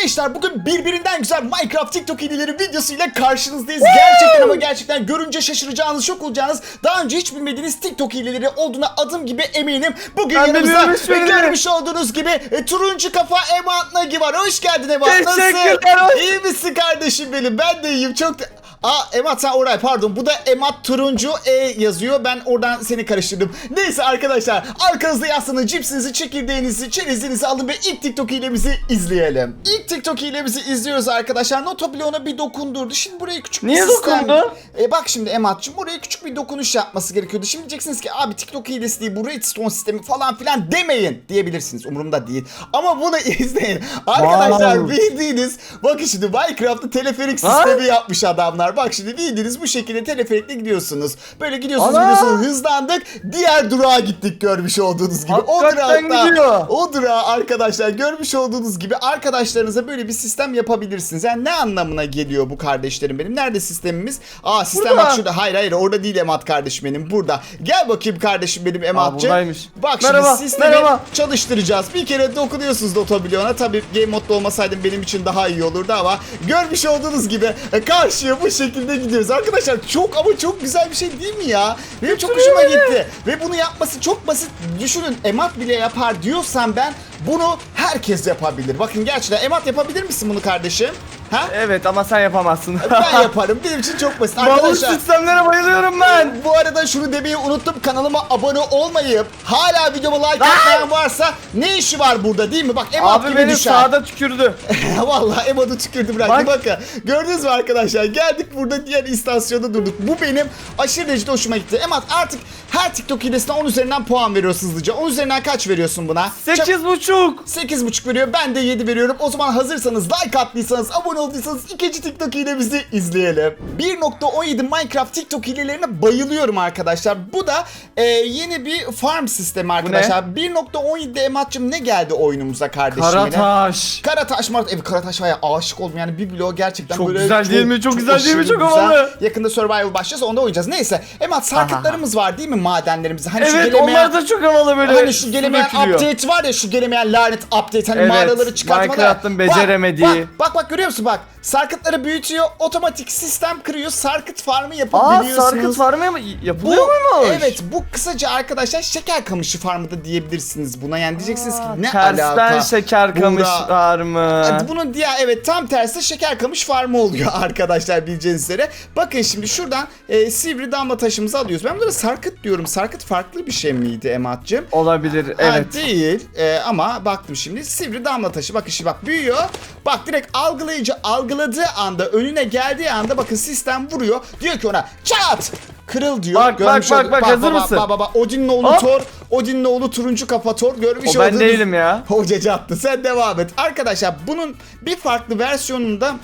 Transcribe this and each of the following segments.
Gençler bugün birbirinden güzel Minecraft TikTok hileleri videosuyla karşınızdayız. Gerçekten ama gerçekten görünce şaşıracağınız, şok olacağınız, daha önce hiç bilmediğiniz TikTok hileleri olduğuna adım gibi eminim. Bugün Ben yanımızda görmüş olduğunuz gibi e, turuncu kafa Emat Nagi var. Hoş geldin Emat. Teşekkürler, hoş- İyi misin kardeşim benim? Ben de iyiyim. Çok... Aa Emat sen Oray pardon. Bu da Emat turuncu E yazıyor. Ben oradan seni karıştırdım. Neyse arkadaşlar arkanızda yaslanın cipsinizi, çekirdeğinizi, çerezinizi alın ve ilk TikTok hilemizi izleyelim. İlk TikTok hilemizi izliyoruz arkadaşlar. Notobloğuna bir dokundurdu. Şimdi buraya küçük bir Niye sistem- dokundu? E bak şimdi Emat'cığım buraya küçük bir dokunuş yapması gerekiyordu. Şimdi diyeceksiniz ki abi TikTok hilesi değil bu redstone sistemi falan filan demeyin diyebilirsiniz. Umurumda değil. Ama bunu izleyin. Arkadaşlar Wow. bildiğiniz bakın şimdi Minecraft'ta teleferik Ha? sistemi yapmış adamlar. Bak şimdi bildiğiniz bu şekilde teleferikle gidiyorsunuz. Böyle gidiyorsunuz Ana! gidiyorsunuz hızlandık. Diğer durağa gittik görmüş olduğunuz gibi. O durakta gidiyor. o durağı arkadaşlar görmüş olduğunuz gibi arkadaşlarınıza böyle bir sistem yapabilirsiniz. Yani ne anlamına geliyor bu kardeşlerim benim? Nerede sistemimiz? Aa sistem Burada. bak şurada. Hayır hayır orada değil Emat kardeşim benim. Burada. Gel bakayım kardeşim benim Emat'cığım. buradaymış. Bak şimdi Merhaba, sistemi merhaba. çalıştıracağız. Bir kere dokunuyorsunuz da otobiliona. Tabii game modda olmasaydım benim için daha iyi olurdu ama görmüş olduğunuz gibi karşıya bu şekilde gidiyoruz. Arkadaşlar çok ama çok güzel bir şey değil mi ya? Benim çok hoşuma gitti. Ve bunu yapması çok basit. Düşünün Emat bile yapar diyorsam ben bunu herkes yapabilir. Bakın gerçekten Emat yapabilir misin bunu kardeşim? Ha? Evet ama sen yapamazsın. E, ben yaparım. Benim için çok basit arkadaşlar. Bağlı sistemlere bayılıyorum ben. Bu arada şunu demeyi unuttum. Kanalıma abone olmayıp hala videoma like atmayan varsa ne işi var burada değil mi? Bak Emat Abi gibi beni düşer. sağda tükürdü. Vallahi Emat'ı tükürdü bırak. Bak. Bakın gördünüz mü arkadaşlar? Geldik burada diğer istasyonda durduk. Bu benim aşırı derecede hoşuma gitti. Emat artık her TikTok hilesine 10 üzerinden puan veriyorsun hızlıca. 10 üzerinden kaç veriyorsun buna? Çab- 8.5 çok. 8,5 veriyor. Ben de 7 veriyorum. O zaman hazırsanız like attıysanız, abone olduysanız ikinci TikTok hilemizi izleyelim. 1.17 Minecraft TikTok hilelerine bayılıyorum arkadaşlar. Bu da e, yeni bir farm sistemi arkadaşlar. 1.17 Emat'cığım ne geldi oyunumuza kardeşim? yine? Karataş. Karataş Mart. Evet Karataş var ya aşık oldum yani bir bloğa gerçekten Çok böyle güzel değil mi? Çok güzel değil mi? aşırı Çok güzel. havalı. Yakında Survival başlayacağız onda oynayacağız. Neyse. Emat sarkıtlarımız var değil mi madenlerimiz? Hani şu Evet gelemeyen, onlar da çok havalı böyle. hani şu su gelemeyen update var ya şu gelemeyen lanet update hani Evet, mağaraları çıkartmalar. Minecraft'ın Bak, beceremediği. Bak, bak bak görüyor musun bak sarkıtları büyütüyor otomatik sistem kırıyor sarkıt farmı Aa yapabiliyorsunuz. sarkıt farmı mı? Bu, Yapılıyor muymuş? evet bu kısaca arkadaşlar şeker kamışı farmı da diyebilirsiniz buna. Yani diyeceksiniz ki Aa, ne Tersten alaka? şeker kamış Buğra- var mı? Evet, Bunun diğer evet tam tersi şeker kamış farmı oluyor arkadaşlar bileceğiniz üzere. Bakın şimdi şuradan e, sivri damla taşımızı alıyoruz. Ben bunlara sarkıt diyorum. Sarkıt farklı bir şey miydi Emat'cığım? Olabilir Ha, evet. değil E, ama baktım şimdi sivri damla taşı bakın şimdi bak büyüyor. Bak direkt algılayıcı algıladığı anda önüne geldiği anda bakın sistem vuruyor. Diyor ki ona çat kırıl diyor. Bak, bak, Görmüş bak, olduk- bak, hazır bak, mısın? Bak, bak, bak. Odin'in oğlu Hop. Thor. Odin'in oğlu turuncu kafa Thor. Görmüş O ben olduğunuz- değilim ya. Hocacı attı. Sen devam et. Arkadaşlar bunun bir farklı versiyonunda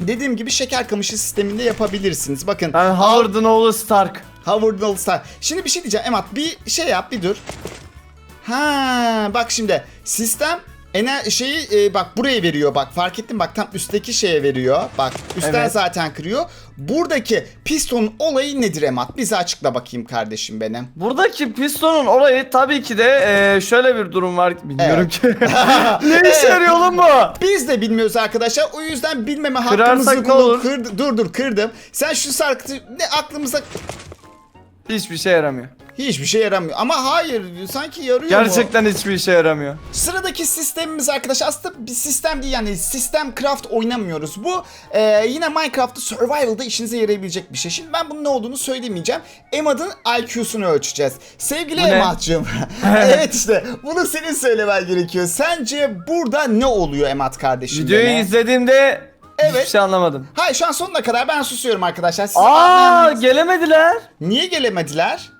dediğim gibi şeker kamışı sisteminde yapabilirsiniz. Bakın. Ben Howard'ın oğlu Stark. Howard Olstar. Şimdi bir şey diyeceğim. Emat bir şey yap bir dur. Ha bak şimdi sistem ener şeyi e, bak buraya veriyor bak fark ettin bak tam üstteki şeye veriyor bak üstten Evet. zaten kırıyor buradaki pistonun olayı nedir Emat bize açıkla bakayım kardeşim benim Buradaki pistonun olayı tabii ki de eee, şöyle bir durum var. Bilmiyorum ki. ne işe Evet. yarıyor oğlum bu? Biz de bilmiyoruz arkadaşlar. O yüzden bilmeme hakkımızı kullan-? Kırdı- dur dur kırdım. Sen şu sarkıtı ne aklımıza Hiçbir şey yaramıyor. Hiçbir şey yaramıyor. Ama hayır sanki yarıyor mu? Gerçekten hiçbir işe yaramıyor. Sıradaki sistemimiz arkadaşlar aslında bir sistem değil yani sistem craft oynamıyoruz. Bu e, yine Minecraft'ta survival'da işinize yarayabilecek bir şey. Şimdi ben bunun ne olduğunu söylemeyeceğim. Emad'ın IQ'sunu ölçeceğiz. Sevgili? Emad'cığım. evet işte bunu senin söylemen gerekiyor. Sence burada ne oluyor Emad kardeşim? Videoyu izlediğimde Evet. hiçbir şey anlamadım. Hayır şu an sonuna kadar ben susuyorum arkadaşlar. Siz Aa gelemediler. Niye gelemediler?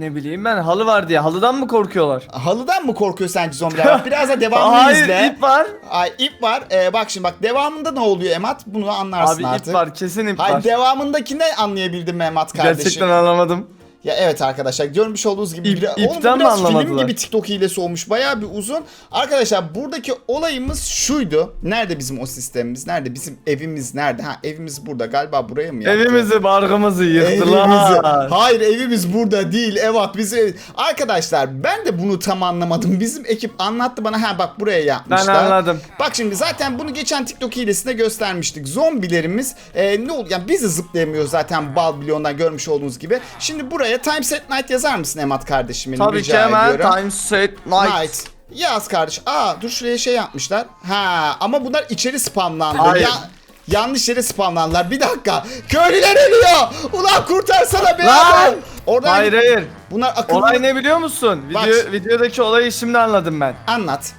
Ne bileyim ben halı var diye halıdan mı korkuyorlar? Halıdan mı korkuyor sence zombiler? Bak, Biraz da devamını Hayır izle. ip var. Ay ip var. Ee, bak şimdi bak devamında ne oluyor Emat? Bunu anlarsın Abi artık. ip var kesin ip Hayır var. devamındaki ne anlayabildim mi Emat kardeşim? Gerçekten anlamadım. Ya evet arkadaşlar görmüş olduğunuz gibi İp- bir, oğlum biraz film gibi TikTok hilesi olmuş. Bayağı bir uzun. Arkadaşlar buradaki olayımız şuydu. Nerede bizim o sistemimiz? Nerede? Bizim evimiz nerede? Ha evimiz burada. Galiba buraya mı yaptı? Evimizi barkımızı Evimizi. yıktılar. Hayır evimiz burada değil. Evet bizim Arkadaşlar ben de bunu tam anlamadım. Bizim ekip anlattı bana. Ha bak buraya Ben yapmışlar. anladım. Bak şimdi zaten bunu geçen TikTok hilesinde göstermiştik. Zombilerimiz e, ne oldu? Yani biz de zıplayamıyoruz zaten bal milyondan görmüş olduğunuz gibi. Şimdi buraya Time Set Night yazar mısın Emat kardeşim benim Tabii ki rica hemen ediyorum. time set night. Night. Yaz kardeş. Aa dur şuraya şey yapmışlar. Ha ama bunlar içeri spamlandı. Hayır. Ya, yanlış yere spamlandılar. Bir dakika. Köylüler ölüyor. Ulan kurtarsana be Lan! Oradan Hayır hayır. Bunlar akıllı. Olay ne biliyor musun? Bak. Video, videodaki olayı şimdi anladım ben. Anlat.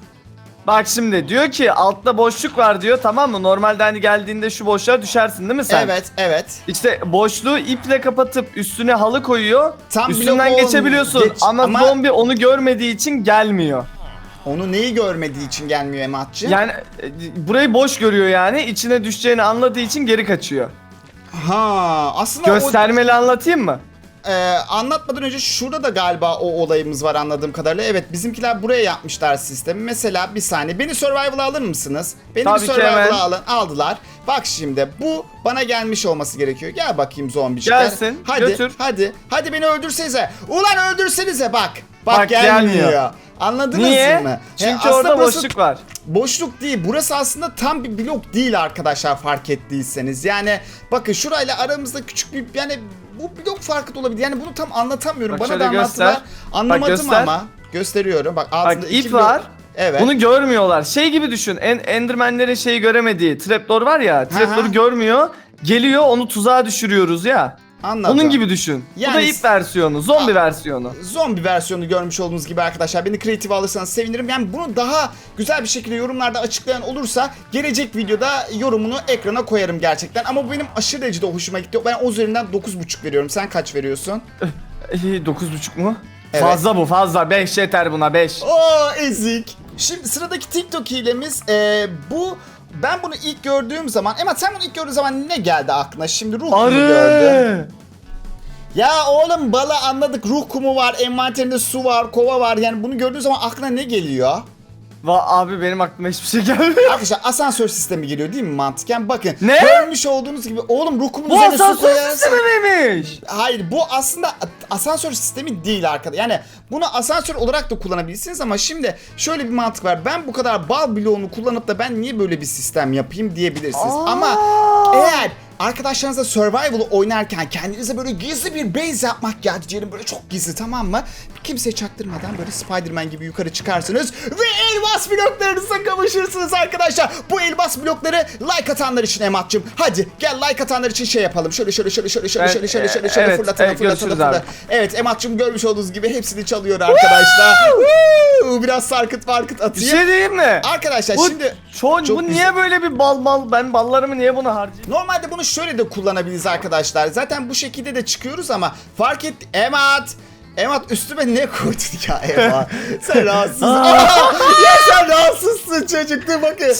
Bak şimdi diyor ki altta boşluk var diyor tamam mı? Normalde hani geldiğinde şu boşluğa düşersin değil mi sen? Evet evet. İşte boşluğu iple kapatıp üstüne halı koyuyor. Tam üstünden blok ol- geçebiliyorsun geç- ama, ama- zombi onu görmediği için gelmiyor. Onu neyi görmediği için gelmiyor Ematçı? Yani e, burayı boş görüyor yani içine düşeceğini anladığı için geri kaçıyor. Ha aslında o Göstermeli anlatayım mı? Ee, anlatmadan önce şurada da galiba o olayımız var anladığım kadarıyla. Evet bizimkiler buraya yapmışlar sistemi. Mesela bir saniye beni survival'a alır mısınız? Beni Tabii bir survival'a alın. Aldılar. Bak şimdi bu bana gelmiş olması gerekiyor. Gel bakayım zombicikler. Gelsin, Hadi götür. hadi. Hadi beni öldürsenize. Ulan öldürsenize bak. Bak, Bak, gelmiyor. gelmiyor. Anladınız Niye? mı? Çünkü He, orada burası boşluk var. Boşluk değil. Burası aslında tam bir blok değil arkadaşlar fark ettiyseniz. Yani bakın şurayla aramızda küçük bir yani bu blok farkı da olabilir. Yani bunu tam anlatamıyorum. Bak Bana da şöyle anlattılar. Anlamadım göster. ama. Gösteriyorum. Bak altında Bak iki ip blok- var. Evet. Bunu görmüyorlar. Şey gibi düşün. En Enderman'lerin şeyi göremediği trapdoor var ya. Trapdoor'u görmüyor. Geliyor onu tuzağa düşürüyoruz ya. Anladım. Onun gibi düşün. Bu da Yani- ip versiyonu, zombi versiyonu. Zombi versiyonu görmüş olduğunuz gibi arkadaşlar. Beni kreatif alırsanız sevinirim. Yani bunu daha güzel bir şekilde yorumlarda açıklayan olursa gelecek videoda yorumunu ekrana koyarım gerçekten. Ama bu benim aşırı derecede hoşuma gitti. Ben o üzerinden 9.5 veriyorum. Sen kaç veriyorsun? İyi 9.5 mu? Evet. Fazla bu fazla. 5 yeter buna 5. Oo ezik. Şimdi sıradaki TikTok hilemiz e, bu ben bunu ilk gördüğüm zaman Emad sen bunu ilk gördüğün zaman ne geldi aklına? Şimdi ruh kumu gördün. Ya oğlum bala anladık ruh kumu var, envanterinde su var, kova var. Yani bunu gördüğün zaman aklına ne geliyor? Va abi benim aklıma hiçbir şey gelmiyor. Arkadaşlar asansör sistemi geliyor değil mi mantıken? Bakın Ne? görmüş olduğunuz gibi oğlum ruh kumunun Bu üzerine su asansör koyarsın. sistemi miymiş? Hayır bu aslında asansör sistemi değil arkadaş. Yani bunu asansör olarak da kullanabilirsiniz ama şimdi şöyle bir mantık var. Ben bu kadar bal bloğunu kullanıp da ben niye böyle bir sistem yapayım diyebilirsiniz. Aa. Ama eğer arkadaşlarınızla survival oynarken kendinize böyle gizli bir base yapmak geldi diyelim böyle çok gizli tamam mı? Kimseye çaktırmadan böyle Spider-Man gibi yukarı çıkarsınız ve elmas bloklarınıza kavuşursunuz arkadaşlar. Bu elmas blokları like atanlar için Emat'cığım. Hadi gel like atanlar için şey yapalım. Şöyle şöyle şöyle şöyle şöyle şöyle şöyle şöyle şöyle evet, fırlatalım evet, fırlatalım. abi. Evet Emat'cığım görmüş olduğunuz gibi hepsini çalıyor arkadaşlar. Biraz sarkıt farkıt Bir atayım. şey diyeyim mi? Arkadaşlar Bu, şimdi çok, çok bu güzel. niye böyle bir bal bal ben ballarımı niye buna harcayayım? Normalde bunu şöyle de kullanabiliriz arkadaşlar. Zaten bu şekilde de çıkıyoruz ama fark et Emat Emat üstüme ne koydun ya Emat? Sen rahatsız. Aa, ya sen rahatsızsın çocuk. Dur bakın.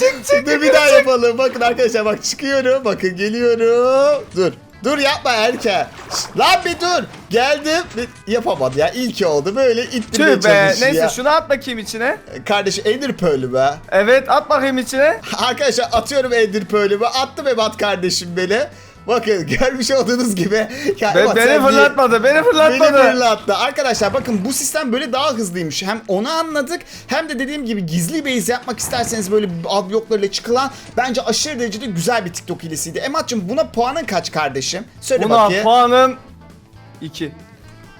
Dur bir daha yapalım. Bakın arkadaşlar bak çıkıyorum. Bakın geliyorum. Dur. Dur yapma erken. Şşt, Lan bir dur. Geldim. Bir- Yapamadı ya. İlki oldu. Böyle ittirmeye Tüh be. çalışıyor. Neyse şunu at bakayım içine. Kardeş Ender Pearl'ü be. Evet at bakayım içine. Arkadaşlar atıyorum Ender Pearl'ümü. Attım Ebat kardeşim beni. Bakın görmüş olduğunuz gibi. Ya Be- sen beni fırlatmadı. Beni Beni fırlatmadı. fırlattı. Arkadaşlar bakın bu sistem böyle daha hızlıymış. Hem onu anladık hem de dediğim gibi gizli base yapmak isterseniz böyle ad bloklarıyla çıkılan bence aşırı derecede güzel bir TikTok hilesiydi. Emat'cığım buna puanın kaç kardeşim? Söyle Buna bakayım. puanım 2.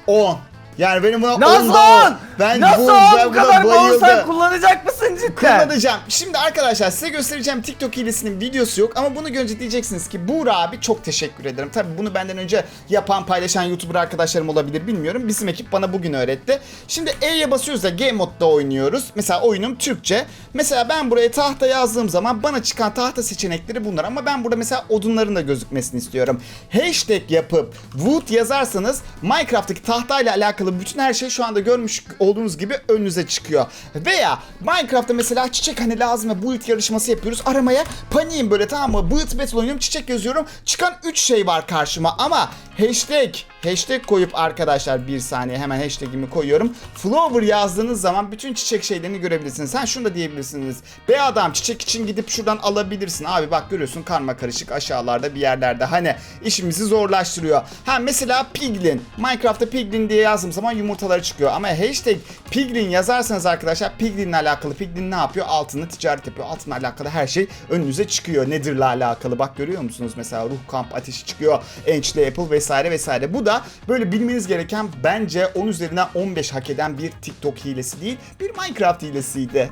10. Yani benim buna 10 Nasıl? Ben Nasıl bu, ben bu kadar bayıldım. kullanacak mısın cidden? Kullanacağım. Şimdi arkadaşlar size göstereceğim TikTok hilesinin videosu yok ama bunu görünce diyeceksiniz ki Buğra abi çok teşekkür ederim. Tabii bunu benden önce yapan paylaşan YouTuber arkadaşlarım olabilir bilmiyorum. Bizim ekip bana bugün öğretti. Şimdi E'ye basıyoruz da Game Mode'da oynuyoruz. Mesela oyunum Türkçe. Mesela ben buraya tahta yazdığım zaman bana çıkan tahta seçenekleri bunlar ama ben burada mesela odunların da gözükmesini istiyorum. Hashtag yapıp wood yazarsanız Minecraft'taki tahtayla alakalı bütün her şey şu anda görmüş olduğunuz gibi önünüze çıkıyor. Veya Minecraft'ta mesela çiçek hani lazım ya build yarışması yapıyoruz. Aramaya paniğim böyle tamam mı? Build battle oynuyorum çiçek yazıyorum. Çıkan 3 şey var karşıma ama hashtag hashtag koyup arkadaşlar bir saniye hemen hashtagimi koyuyorum. Flower yazdığınız zaman bütün çiçek şeylerini görebilirsiniz. Sen şunu da diyebilirsiniz. Be adam çiçek için gidip şuradan alabilirsin. Abi bak görüyorsun karma karışık aşağılarda bir yerlerde. Hani işimizi zorlaştırıyor. Ha mesela piglin. Minecraft'ta piglin diye yazdığım zaman yumurtaları çıkıyor. Ama hashtag piglin yazarsanız arkadaşlar piglinle alakalı piglin ne yapıyor? Altını ticaret yapıyor. Altınla alakalı her şey önünüze çıkıyor. Nether'la alakalı. Bak görüyor musunuz? Mesela ruh kamp ateşi çıkıyor. Enchli Apple vesaire vesaire. Bu da böyle bilmeniz gereken bence 10 üzerinden 15 hak eden bir TikTok hilesi değil. Bir Minecraft hilesiydi.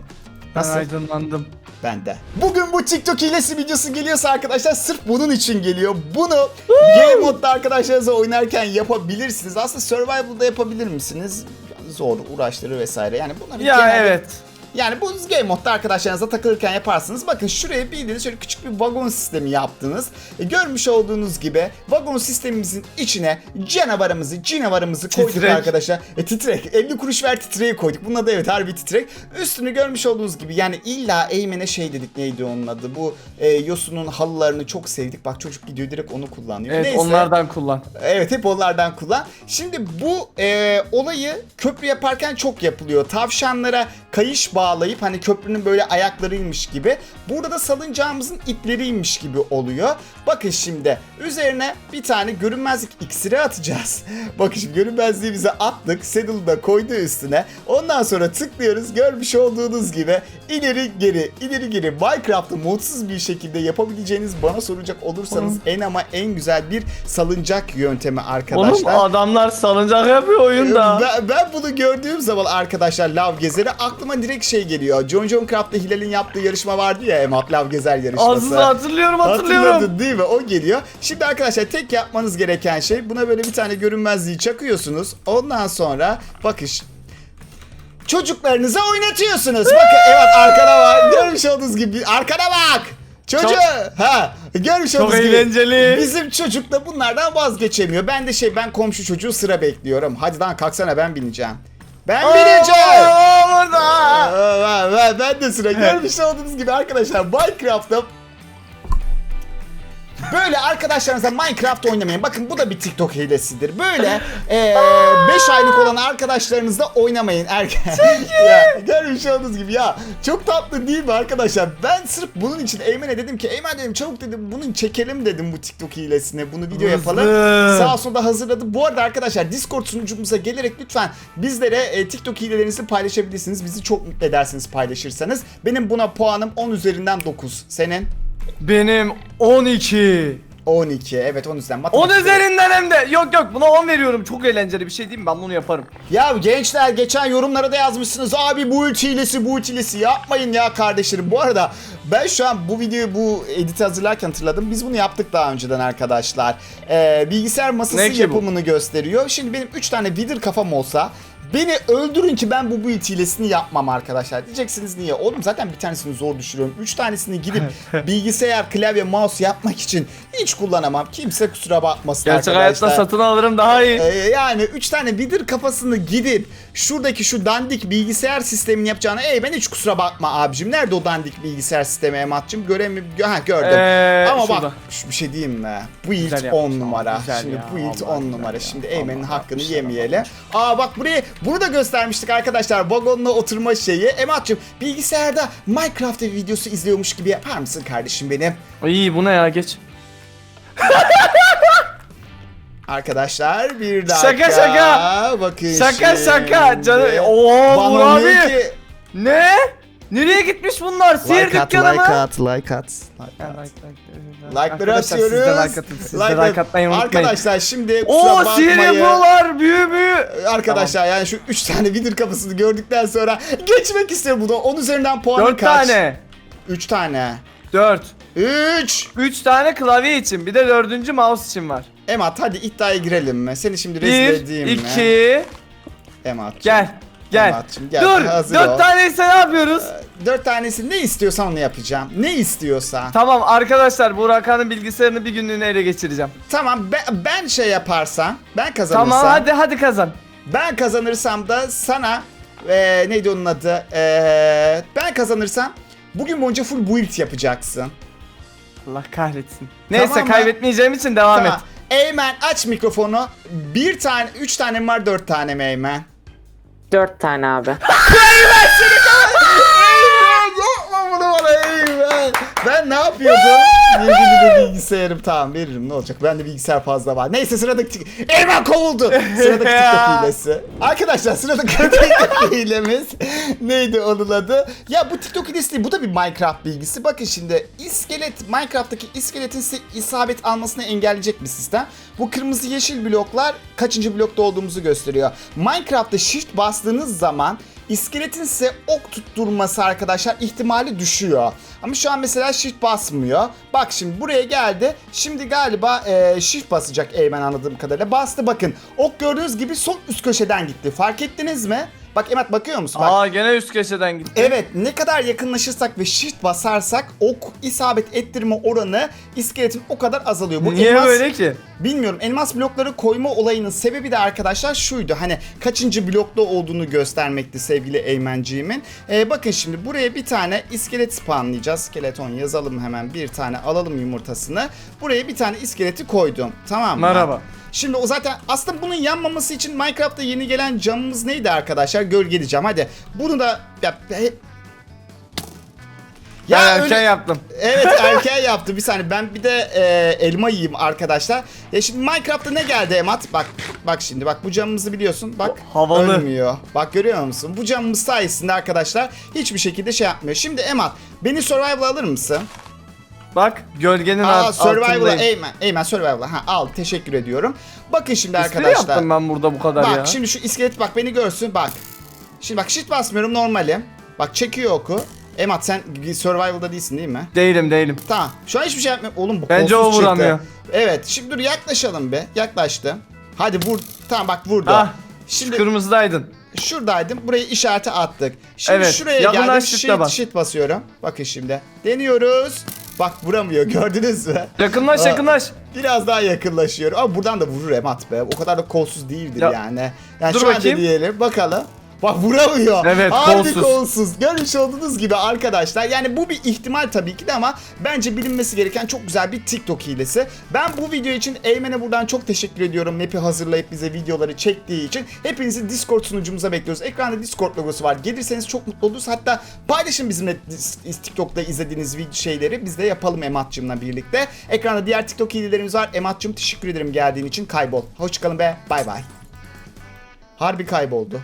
Ben Nasıl? aydınlandım. Ben de. Bugün bu TikTok hilesi videosu geliyorsa arkadaşlar sırf bunun için geliyor. Bunu Game Mode'da arkadaşlarınızla oynarken yapabilirsiniz. Aslında Survival'da yapabilir misiniz? Zor, uğraştırır vesaire. Yani bunları Ya genelde- evet. Yani bu Game Mode'da arkadaşlarınızla takılırken yaparsınız. Bakın şuraya bildiğiniz şöyle küçük bir vagon sistemi yaptınız. E, görmüş olduğunuz gibi vagon sistemimizin içine canavarımızı, canavarımızı koyduk Titrek. arkadaşlar. E, titrek. 50 kuruş ver titreği koyduk. Bunun adı evet harbi titrek. Üstünü görmüş olduğunuz gibi yani illa Eymen'e şey dedik neydi onun adı. Bu e, Yosun'un halılarını çok sevdik. Bak çocuk gidiyor direkt onu kullanıyor. Evet Neyse. onlardan kullan. Evet hep onlardan kullan. Şimdi bu e, olayı köprü yaparken çok yapılıyor. Tavşanlara kayış bağlayıp hani köprünün böyle ayaklarıymış gibi. Burada da salıncağımızın ipleriymiş gibi oluyor. Bakın şimdi üzerine bir tane görünmezlik iksiri atacağız. Bakın şimdi görünmezliğimizi attık. Saddle'ı da koydu üstüne. Ondan sonra tıklıyoruz. Görmüş olduğunuz gibi ileri geri ileri geri Minecraft'ı modsuz bir şekilde yapabileceğiniz bana soracak olursanız en ama en güzel bir salıncak yöntemi Oğlum arkadaşlar. adamlar salıncak yapıyor oyunda. Ben, ben bunu gördüğüm zaman arkadaşlar Lav Gezer'i aklıma direkt şey geliyor. John John Craft'ta Hilal'in yaptığı yarışma vardı ya Emat Lav Gezer yarışması. Aslında hatırlıyorum hatırlıyorum. Hatırladın değil mi? O geliyor. Şimdi arkadaşlar tek yapmanız gereken şey buna böyle bir tane görünmezliği çakıyorsunuz. Ondan sonra bakış çocuklarınıza oynatıyorsunuz. Bakın evet arkana bak. Görmüş olduğunuz gibi arkana bak. Çocuğu Çok- ha görmüş Çok olduğunuz gibi. eğlenceli. Bizim çocuk da bunlardan vazgeçemiyor. Ben de şey ben komşu çocuğu sıra bekliyorum. Hadi lan kalksana ben bineceğim. Ben bineceğim. Aa, orada. Ben, ben, ben de sıra görmüş olduğunuz gibi arkadaşlar Minecraft'ta Böyle arkadaşlarınızla Minecraft oynamayın. Bakın bu da bir TikTok hilesidir. Böyle 5 aylık olan arkadaşlarınızla oynamayın erken. ya, görmüş olduğunuz gibi ya. Çok tatlı değil mi arkadaşlar? Ben sırf bunun için Eymen'e dedim ki Eymen dedim çabuk dedim bunu çekelim dedim bu TikTok hilesine. Bunu video yapalım. Sağ olsun da hazırladı. Bu arada arkadaşlar Discord sunucumuza gelerek lütfen bizlere e, TikTok hilelerinizi paylaşabilirsiniz. Bizi çok mutlu edersiniz paylaşırsanız. Benim buna puanım 10 üzerinden 9. Senin? Benim 12. 12. Evet 10 üzerinden. 10 Matematik- üzerinden hem de. Yok yok buna 10 veriyorum. Çok eğlenceli bir şey değil mi? Ben bunu yaparım. Ya gençler geçen yorumlara da yazmışsınız. Abi bu ult hilesi bu ult hilesi yapmayın ya kardeşlerim. Bu arada ben şu an bu videoyu bu editi hazırlarken hatırladım. Biz bunu yaptık daha önceden arkadaşlar. Ee, bilgisayar masası Ne ki bu? yapımını gösteriyor. Şimdi benim 3 tane Wither kafam olsa Beni öldürün ki ben bu build hilesini yapmam arkadaşlar. Diyeceksiniz niye? Oğlum zaten bir tanesini zor düşürüyorum. 3 tanesini gidip bilgisayar, klavye, mouse yapmak için hiç kullanamam. Kimse kusura bakmasın Gerçek arkadaşlar. hayatta satın alırım daha iyi. Ee, yani 3 tane vidir kafasını gidip şuradaki şu dandik bilgisayar sistemini yapacağına ey ben hiç kusura bakma abicim. Nerede o dandik bilgisayar sistemi Emat'cığım? Göremi gö ha, gördüm. Ee, Ama şurada. bak şu bir şey diyeyim mi? Bu ilk yapmış 10 ama, numara. Şimdi bu ilk vallahi 10 güzel numara. ya. Şimdi Eymen'in hakkını yemeyelim. Aa bak burayı bunu da göstermiştik arkadaşlar. Vagonla oturma şeyi. Emat'cığım bilgisayarda Minecraft videosu izliyormuş gibi yapar mısın kardeşim benim? İyi bu ne ya geç. Arkadaşlar bir dakika. Şaka, şaka. Bakın Şaka şimdi. şaka. Canım. Oo Bana Burak abi. Ne? Nereye gitmiş bunlar? Sihir like at, dükkanı like mı? at, like at. Like at. like, like, Like'ları Arkadaşlar, Siz de atıyoruz. like atın. Siz de like atmayı unutmayın. Arkadaşlar şimdi kusura Oo sihir bakmayın. yapıyorlar. Büyü büyü. Arkadaşlar yani şu 3 tane vidir kafasını gördükten sonra geçmek istiyorum bunu. 10 üzerinden puanı 4 kaç? tane. 3 tane. 4. 3. 3 tane klavye için. Bir de dördüncü mouse için var. Emat hadi iddiaya girelim mi? Seni şimdi rezil 1, edeyim mi? 2. Emat'cığım. Gel. Gel. Emat'cığım gel. Dur. Hazır ol. 4 taneyse ne yapıyoruz? 4 tanesi ne istiyorsan onu yapacağım. Ne istiyorsa. Tamam arkadaşlar Burak Han'ın bilgisayarını bir günlüğüne ele geçireceğim. Tamam ben, ben şey yaparsam, ben kazanırsam. Tamam hadi hadi kazan. Ben kazanırsam da sana Ee, neydi onun adı? Ee, ben kazanırsam bugün boyunca full build yapacaksın. Allah kahretsin. Neyse Tamam mı? kaybetmeyeceğim için devam Tamam. et. Eymen aç mikrofonu. Bir tane, üç tane mi var, dört tane mi Eymen? Dört tane abi. Eymen yapma bunu bana Eymen. Ben ne yapıyordum? Yeni bir bilgisayarım tamam veririm ne olacak? Bende bilgisayar fazla var. Neyse sıradaki Eymen kovuldu. Sıradaki TikTok hilesi. Arkadaşlar sıradaki TikTok hilemiz neydi onun adı? Ya bu TikTok hilesi değil bu da bir Minecraft bilgisi. Bakın şimdi iskelet Minecraft'taki iskeletin size isabet almasını engelleyecek bir sistem. Bu kırmızı yeşil bloklar kaçıncı blokta olduğumuzu gösteriyor. Minecraft'ta shift bastığınız zaman İskeletin size ok tutturması arkadaşlar ihtimali düşüyor. Ama şu an mesela shift basmıyor. Bak şimdi buraya geldi. Şimdi galiba e, shift basacak Eymen anladığım kadarıyla. Bastı bakın. Ok gördüğünüz gibi sol üst köşeden gitti. Fark ettiniz mi? Bak Emat bakıyor musun? Bak. Aa gene üst köşeden gitti. Evet ne kadar yakınlaşırsak ve shift basarsak ok isabet ettirme oranı iskeletin o kadar azalıyor. Bu Niye elmas- böyle ki? Bilmiyorum elmas blokları koyma olayının sebebi de arkadaşlar şuydu. Hani kaçıncı blokta olduğunu göstermekti sevgili Eymenciğimin. Ee, bakın şimdi buraya bir tane iskelet spawnlayacağız. Skeleton yazalım hemen bir tane alalım yumurtasını. Buraya bir tane iskeleti koydum. Tamam mı? Merhaba. Şimdi o zaten aslında bunun yanmaması için Minecraft'ta yeni gelen camımız neydi arkadaşlar? Gölgeli cam. Hadi bunu da ya, he- Ya ben öyle- erken yaptım. Evet erken yaptı bir saniye. Ben bir de e, elma yiyeyim arkadaşlar. Ya şimdi Minecraft'ta ne geldi Emat? Bak bak şimdi bak bu camımızı biliyorsun. Bak Havalı. ölmüyor. Bak görüyor musun? Bu camımız sayesinde arkadaşlar hiçbir şekilde şey yapmıyor. Şimdi Emat beni survival alır mısın? Bak gölgenin Aa alt, survival'a. Eymen. Eymen survival'a. Ha al teşekkür ediyorum. Bakın şimdi Espri arkadaşlar. yaptım ben burada bu kadar Bak ya. şimdi şu iskelet bak beni görsün bak. Şimdi bak shift basmıyorum normalim. Bak çekiyor oku. Emat sen survival'da değilsin değil mi? Değilim değilim. Tamam. Şu an hiçbir şey yapmıyorum. Oğlum bu Bence kolsuz o vuramıyor. çıktı. Evet. Şimdi dur yaklaşalım be. Yaklaştım. Hadi vur. Tamam bak vurdu. Ah, Şimdi Kırmızıdaydın. şuradaydım. Buraya işareti attık. Şimdi Evet, şuraya yakınlaş geldim. shift'e Shift, bas. shift basıyorum. Bakın şimdi. Deniyoruz. Bak vuramıyor. Gördünüz mü? Yakınlaş Aa. yakınlaş. Biraz daha yakınlaşıyor. Ama buradan da vurur Emat be. O kadar da kolsuz değildir Ya, yani. Yani dur şu an bakayım. deneyelim. Bakalım. Bak vuramıyor. Evet, Harbi kolsuz. kolsuz. Görmüş olduğunuz gibi arkadaşlar. Yani bu bir ihtimal tabii ki de ama bence bilinmesi gereken çok güzel bir TikTok hilesi. Ben bu video için Eymen'e buradan çok teşekkür ediyorum. Map'i hazırlayıp bize videoları çektiği için. Hepinizi Discord sunucumuza bekliyoruz. Ekranda Discord logosu var. Gelirseniz çok mutlu oluruz. Hatta paylaşın bizimle TikTok'ta izlediğiniz video şeyleri. Biz de yapalım Emat'cımla birlikte. Ekranda diğer TikTok hilelerimiz var. Emat'cım teşekkür ederim geldiğin için. Kaybol. Hoşçakalın be. Bay bay. Harbi kayboldu.